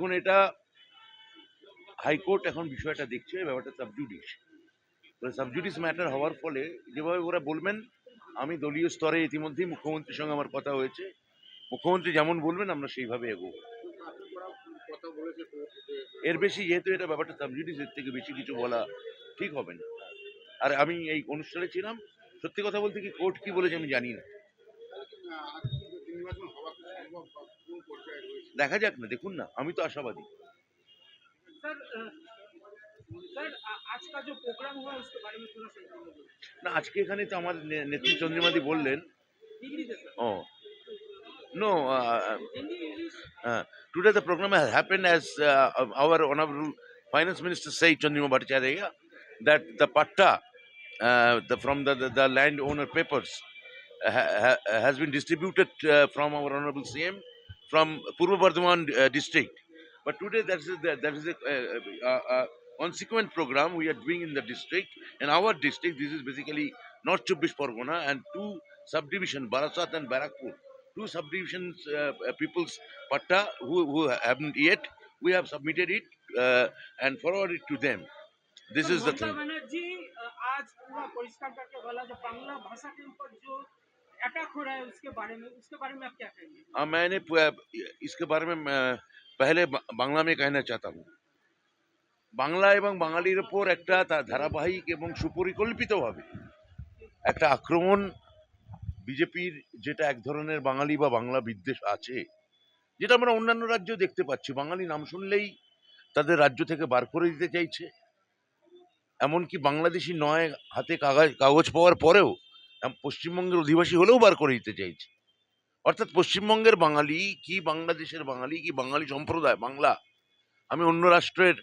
দেখুন, এটা হাইকোর্ট এখন বিষয়টা দেখছে ব্যাপারটা সাবজুডিস সাবজুডিস ম্যাটার হওয়ার ফলে যেভাবে ওরা বলবেন, আমি দলীয় স্তরে ইতিমধ্যেই মুখ্যমন্ত্রীর সঙ্গে আমার কথা হয়েছে। মুখ্যমন্ত্রী যেমন বলবেন, আমরা সেইভাবে এগোবো। এর বেশি যেহেতু এটা ব্যাপারটা সাবজুডিস এর থেকে বেশি কিছু বলা ঠিক হবে না। আর আমি এই অনুষ্ঠানে ছিলাম। সত্যি কথা বলতে কি, কোর্ট কি বলেছে আমি জানি না। দেখা যাক না দেখুন না আমি তো আশাবাদী না আজকে এখানে তো আমার নেত্রী চন্দ্রিমাদি বললেন ও No, uh, uh, today the program has happened as uh, our honorable finance minister said, Chandima Bhattacharya, that the patta uh, the, from the, the, the landowner papers ha, has been distributed uh, from our Honorable CM from Purva Bardhaman uh, district. But today that is, a, that is a, uh, consequent program we are doing in the district. In our district, this is basically North Chubbish Pargona and two subdivisions, Barasat and Barakpur. Two subdivisions, uh, people's patta who, who haven't yet, we have submitted it uh, and forwarded it to them. This so is the thing. Banerjee अ, आज पूरा परिष्कार करके बोला जो बांग्ला भाषा के ऊपर जो अटैक हो रहा है उसके बारे में उसके बारे में आप क्या कहेंगे आ, मैंने प- इसके बारे में मैं पहले ब- বাংলা में कहना चाहता हूँ বাংলা এবং বাঙালির ওপর একটা তা- ধারাবাহিক এবং সুপরিকল্পিতভাবে একটা আক্রমণ বিজেপির যেটা এক ধরনের বাঙালি বা বাংলা বিদ্বেষ আছে যেটা আমরা অন্যান্য রাজ্যেও দেখতে পাচ্ছি বাঙালি নাম শুনলেই তাদের রাজ্য থেকে বার করে দিতে চাইছে এমনকি বাংলাদেশি নয় হাতে কাগজ কাগজ পাওয়ার পরেও এম- পশ্চিমবঙ্গের অধিবাসী হলেও বার করে দিতে চাইছে। অর্থাৎ পশ্চিমবঙ্গের বাঙালি কি বাংলাদেশের বাঙালি কি বাঙালি সম্প্রদায়, বাংলা? আমি অন্য রাষ্ট্রের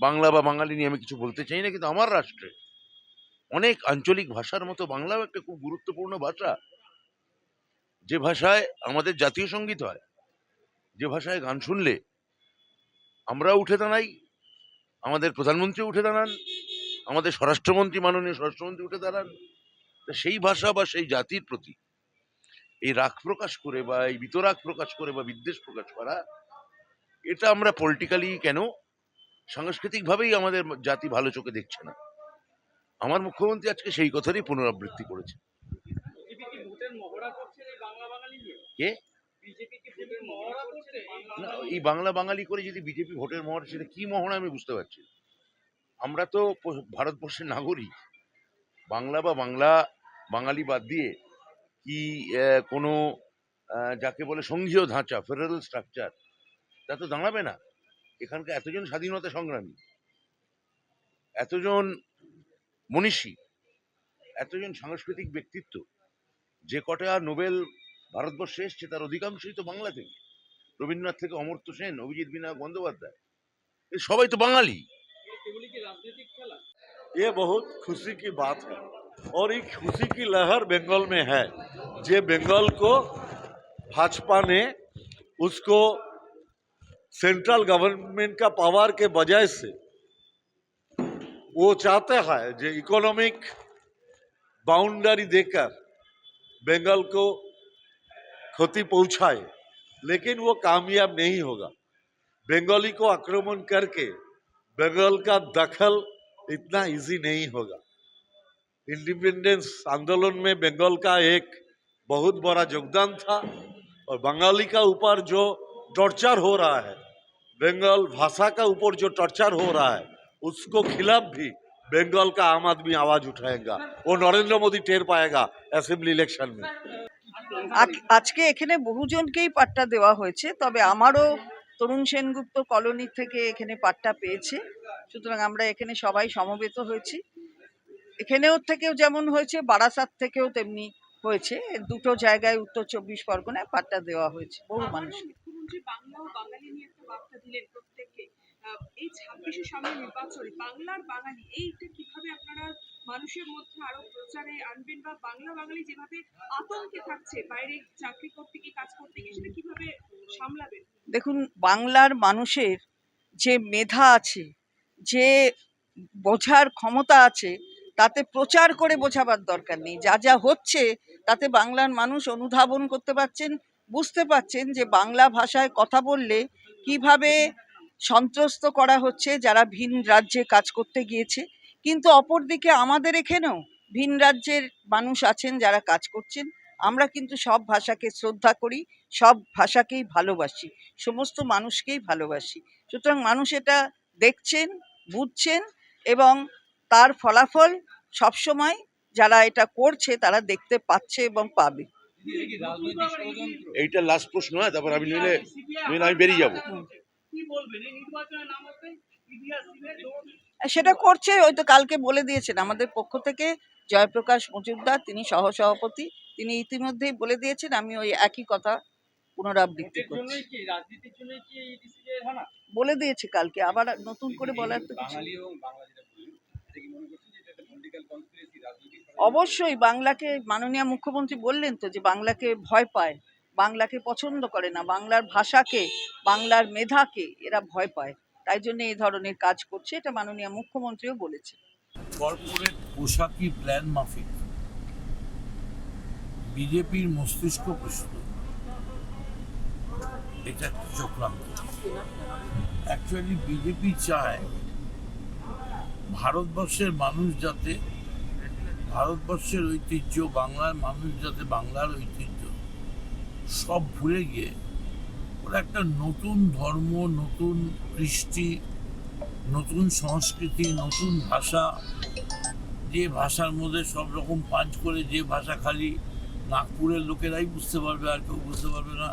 বাংলা বা বাঙালি নিয়ে আমি কিছু বলতে চাই না, কিন্তু আমার রাষ্ট্রে অনেক আঞ্চলিক ভাষার মতো বাংলাও একটা খুব গুরুত্বপূর্ণ ভাষা। যে ভাষায় আমাদের জাতীয় সংগীত হয়, যে ভাষায় গান শুনলে আমরাও উঠে দাঁড়াই, আমাদের প্রধানমন্ত্রী উঠে দাঁড়ান, আমাদের স্বরাষ্ট্রমন্ত্রী, মাননীয় স্বরাষ্ট্রমন্ত্রী উঠে দাঁড়ান। সেই ভাষা বা সেই জাতির প্রতি এই রাগ প্রকাশ করে বা এই বিতরাগ প্রকাশ করে বা বিদ্বেষ প্রকাশ করা এটা আমরা পলিটিক্যালি কেন সাংস্কৃতিকভাবেই আমাদের জাতি ভালো চোখে দেখছে না। আমার মুখ্যমন্ত্রী আজকে সেই কথারই পুনরাবৃত্তি করেছে কি? এই বাংলা বাঙালি করে যদি বিজেপি ভোটের মহড়া সেটা কি মহড়া আমি বুঝতে পারছি আমরা তো ভারতবর্ষের নাগরিক। বাংলা বা বাংলা বাঙালি বাদ দিয়ে কি আহ, কোনো আহ, যাকে বলে সংঘীয় ধাঁচা ফেডারেল স্ট্রাকচার তা তো দাঁড়াবে না এখানকার এতজন স্বাধীনতা সংগ্রামী এতজন মনীষী এতজন সাংস্কৃতিক ব্যক্তিত্ব যে কটা নোবেল ভারতবর্ষে এসছে তার অধিকাংশই তো বাংলা থেকে রবীন্দ্রনাথ থেকে অমর্ত্য সেন অভিজিৎ বিনায়ক বন্দ্যোপাধ্যায় এ সবাই তো বাঙালি এগুলি কি রাজনৈতিক খেলা ये बहुत खुशी की बात है और एक खुशी की लहर बंगाल में है। जे बंगाल को भाजपा ने उसको सेंट्रल गवर्नमेंट का पावर के बजाय से वो चाहते हैं जो इकोनॉमिक बाउंड्री देकर बंगाल को क्षति पहुँचाए, लेकिन वो कामयाब नहीं होगा। बंगाली को आक्रमण करके बंगाल का दखल इतना इजी नहीं होगा। इंडिपेंडेंस आंदोलन में बंगाल का एक बहुत बड़ा योगदान था और बंगाली का ऊपर जो टॉर्चर हो रहा है बंगाल भाषा का ऊपर जो टॉर्चर हो रहा है उसको खिलाफ भी बंगाल का आम आदमी आवाज उठाएगा वो नरेंद्र मोदी टेर पाएगा असेंबली इलेक्शन में আজ- আজকে এখানে বহুজনকেই পাট্টা দেওয়া হয়েছে তবে আমারও তরুণ সেনগুপ্ত কলোনি থেকে এখানে পাট্টা পেয়েছে সুতরাং আমরা এখানে সবাই সমবেত হয়েছি এখানেও থেকেও যেমন হয়েছে বারাসাত থেকেও তেমনি হয়েছে। দুটো জায়গায় উত্তর চব্বিশ পরগনায় পাট্টা দেওয়া হয়েছে বহু মানুষকে। মুখ্যমন্ত্রী বাংলা ও বাঙালি নিয়ে একটা বার্তা দিলেন প্রত্যেককে। আহ, এই ছাব্বিশে সামনে নির্বাচনে বাংলার বাঙালি এইটা কীভাবে আপনারা মানুষের মধ্যে আরও প্রচারে আনবেন বা বাংলা বাঙালি যেভাবে আতঙ্কে থাকছে বাইরে চাকরি করতে গিয়ে কাজ করতে গিয়ে সেটা কীভাবে সামলাবেন? দেখুন বাংলার মানুষের যে মেধা আছে যে বোঝার ক্ষমতা আছে তাতে প্রচার করে বোঝাবার দরকার নেই। যা যা হচ্ছে, তাতে বাংলার মানুষ অনুধাবন করতে পারছেন, বুঝতে পারছেন যে বাংলা ভাষায় কথা বললে কীভাবে সন্ত্রস্ত করা হচ্ছে, যারা ভিন রাজ্যে কাজ করতে গিয়েছে। কিন্তু অপরদিকে আমাদের এখানেও ভিন রাজ্যের মানুষ আছেন, যারা কাজ করছেন। আমরা কিন্তু সব ভাষাকে শ্রদ্ধা করি, সব ভাষাকেই ভালোবাসি, সমস্ত মানুষকেই ভালোবাসি। সুতরাং মানুষ এটা দেখছেন, বুঝছেন এবং তার ফলাফল সবসময় যারা এটা করছে তারা দেখতে পাচ্ছে এবং পাবে। এইটা লাস্ট প্রশ্ন হ্যাঁ? তারপর আমি নইলে নইলে আমি বেরিয়ে যাব। কি বলবেন এই নির্বাচনের নাম হচ্ছে ইতিহাস দিবে দৌড় সেটা করছে ওই তো কালকে বলে দিয়েছেন। আমাদের পক্ষ থেকে জয়প্রকাশ মজুমদার তিনি সহসভাপতি তিনি ইতিমধ্যেই বলে দিয়েছেন আমি ওই একই কথা পুনরাবৃত্তি করছি। বলে দিয়েছে কালকে আবার নতুন করে বলার তো কিছু অবশ্যই বাংলাকে মাননীয় মুখ্যমন্ত্রী বললেন তো যে বাংলাকে ভয় পায় বাংলাকে পছন্দ করে না বাংলার ভাষাকে বাংলার মেধাকে এরা ভয় পায়। তাই জন্য এই ধরনের কাজ করছে এটা মাননীয় মুখ্যমন্ত্রীও বলেছে কর্পোরেট পোশাকি প্ল্যান মাফিক। বিজেপির মস্তিষ্ক প্রস্তুত এটা চক্রান্ত? অ্যাকচুয়ালি বিজেপি চায় ভারতবর্ষের মানুষ যাতে, ভারতবর্ষের ঐতিহ্য, বাংলার মানুষ যাতে বাংলার ঐতিহ্য সব ভুলে গিয়ে ওরা একটা নতুন ধর্ম, নতুন কৃষ্টি, নতুন সংস্কৃতি, নতুন ভাষা, যে ভাষার মধ্যে সব রকম পাঞ্চ করে যে ভাষা খালি নাগপুরের লোকেরাই বুঝতে পারবে আর কেউ বুঝতে পারবে না।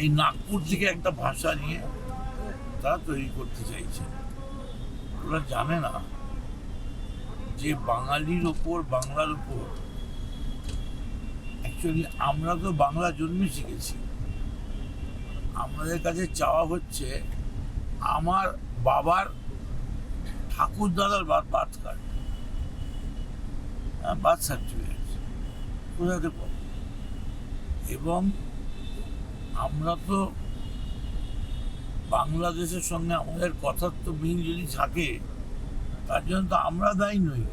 এই নাগপুর থেকে একটা ভাষা নিয়ে তারা তৈরি করতে চাইছে। ওরা জানে না যে বাঙালির ওপর, বাংলার ওপর অ্যাকচুয়ালি আমরা তো বাংলা জন্মে শিখেছি। আমাদের কাছে চাওয়া হচ্ছে আমার বাবার ঠাকুর দাদার বার্থ কার্ড। বার্থ সার্টিফিকেট এবং আমরা তো বাংলাদেশের সঙ্গে আমাদের কথার তো মিল যদি থাকে, তার জন্য তো আমরা দায়ী নই।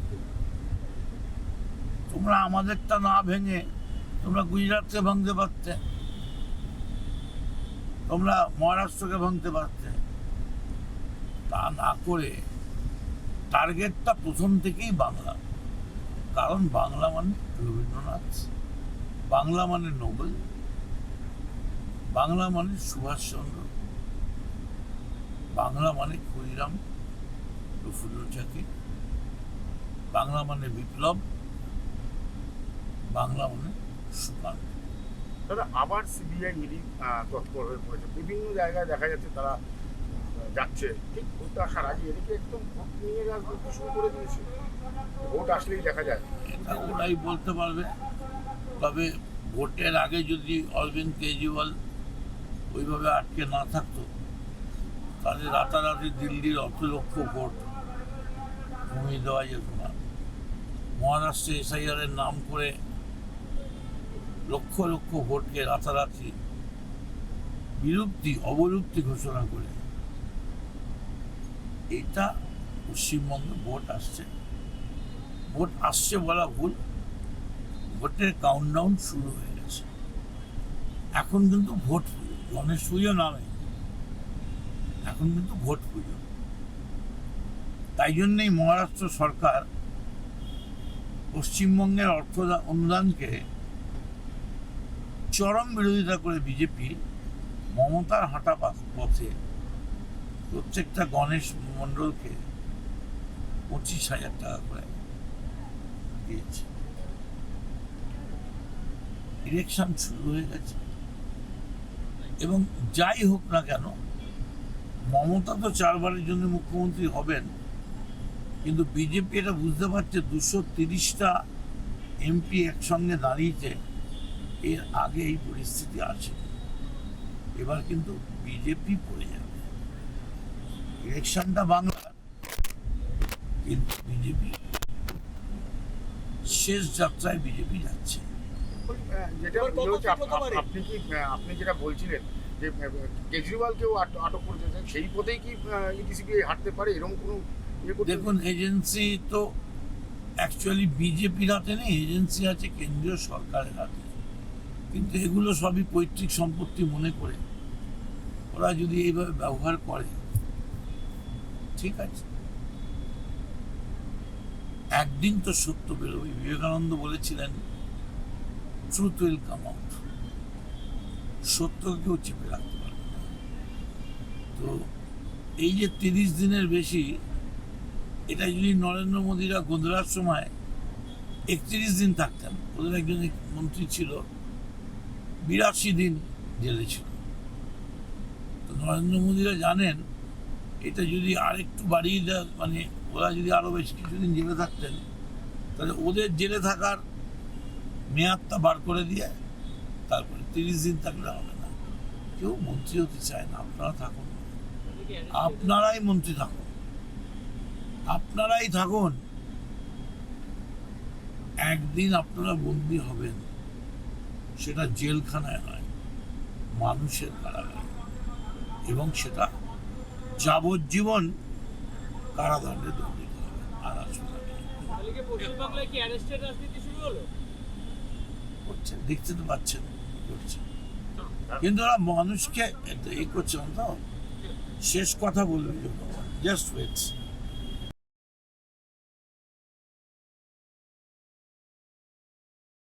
তোমরা আমাদেরটা না ভেঙে তোমরা গুজরাটকে ভাঙতে পারতে, তোমরা মহারাষ্ট্রকে ভাঙতে পারতে। তা না করে টার্গেটটা প্রথম থেকেই বাংলা। কারণ বাংলা মানে রবীন্দ্রনাথ, বাংলা মানে নোবেল, বাংলা মানে সুভাষচন্দ্র বাংলা মানে ক্ষুদিরাম প্রফুল্ল চাকি বাংলা মানে বিপ্লব বাংলা মানে সুকান্ত। দাদা আবার সিবিআই ইডি তৎপর হয়ে পড়েছে বিভিন্ন জায়গায় দেখা যাচ্ছে তারা যাচ্ছে। ঠিক ভোট আসার আগে এদিকে একদম ভোট নিয়ে রাজনীতি শুরু করে দিয়েছে। ভোট আসলেই দেখা যায়। এটা ওরাই বলতে পারবে। তবে ভোটের আগে যদি অরবিন্দ কেজরিওয়াল ওইভাবে আটকে না থাকতো তাহলে রাতারাতি দিল্লির অত লক্ষ ভোট কমিয়ে দেওয়া যেত না। মহারাষ্ট্রে এসআইআর এর নাম করে লক্ষ লক্ষ ভোটকে রাতারাতি বিলুপ্তি, অবলুপ্তি ঘোষণা করে। এটা পশ্চিমবঙ্গে ভোট আসছে। ভোট আসছে বলা ভুল। ভোটের কাউন্টডাউন শুরু হয়ে গেছে। এখন কিন্তু ভোট, গণেশ পুজো নামে এখন কিন্তু ভোট পুজো তাই জন্যই মহারাষ্ট্র সরকার পশ্চিমবঙ্গের অর্থ অনুদানকে চরম বিরোধিতা করে বিজেপি মমতার হাঁটা পথে প্রত্যেকটা গণেশ মণ্ডলকে পঁচিশ হাজার টাকা করে দিয়েছে। ইলেকশন শুরু হয়ে গেছে। এবং যাই হোক না কেন মমতা তো চারবারের জন্য মুখ্যমন্ত্রী হবেন কিন্তু বিজেপি এটা বুঝতে পারছে দুশো তিরিশটা এমপি একসঙ্গে দাঁড়িয়েছে এর আগে এই পরিস্থিতি আছে। এবার কিন্তু বিজেপি পড়ে যাবে। ইলেকশনটা বাংলা কিন্তু বিজেপি। শেষ যাত্রায় বিজেপি যাচ্ছে। আপনি কি আপনি যেটা বলছিলেন যে কেজরিওয়ালকেও আট- আটক করেছে। সেই পথেই কি ইডি হাঁটতে পারে? এরকম কোনো ইয়ে দেখুন, এজেন্সি তো অ্যাকচুয়ালি বিজেপির হাতে নেই, এজেন্সি আছে কেন্দ্রীয় সরকারের হাতে। কিন্তু এগুলো সবই পৈতৃক সম্পত্তি মনে করে। ওরা যদি এইভাবে ব্যবহার করে, ঠিক আছে। একদিন তো সত্য বেরোবে। বিবেকানন্দ বলেছিলেন ট্রুথ উইল কাম আউট সত্য কেউ চেপে রাখতে পারবে। তো এই যে তিরিশ দিনের বেশি, এটা যদি নরেন্দ্র মোদীরা গোধরার সময় একত্রিশ দিন থাকতেন, ওদের একজন মন্ত্রী ছিল, বিরাশি দিন জেলে ছিল। তো নরেন্দ্র মোদীরা জানেন, এটা যদি আরেকটু বাড়িয়ে দেয় মানে ওরা যদি আরও বেশ কিছুদিন জেলে থাকতেন, তাহলে ওদের জেলে থাকার মেয়াদটা বার করে দিয়ে তারপরে তিরিশ দিন থাকলে হবে না। কেউ মন্ত্রী হতে চায় না, আপনারা থাকুন। আপনারাই মন্ত্রী থাকুন। আপনারাই থাকুন। একদিন আপনারা বন্দী হবেন, সেটা জেলখানায় নয়, মানুষের কারাগারে। এবং সেটা যাবজ্জীবন কারাদণ্ডে দণ্ডিত হবে। আর আসবে না। পশ্চিমবাংলায় কি অ্যারেস্টেড রাজনীতি শুরু হলো করছেন দেখতে তো পাচ্ছেন করছে কিন্তু ওরা মানুষকে এ করছে না তো শেষ কথা বলবে জাস্ট ওয়েটস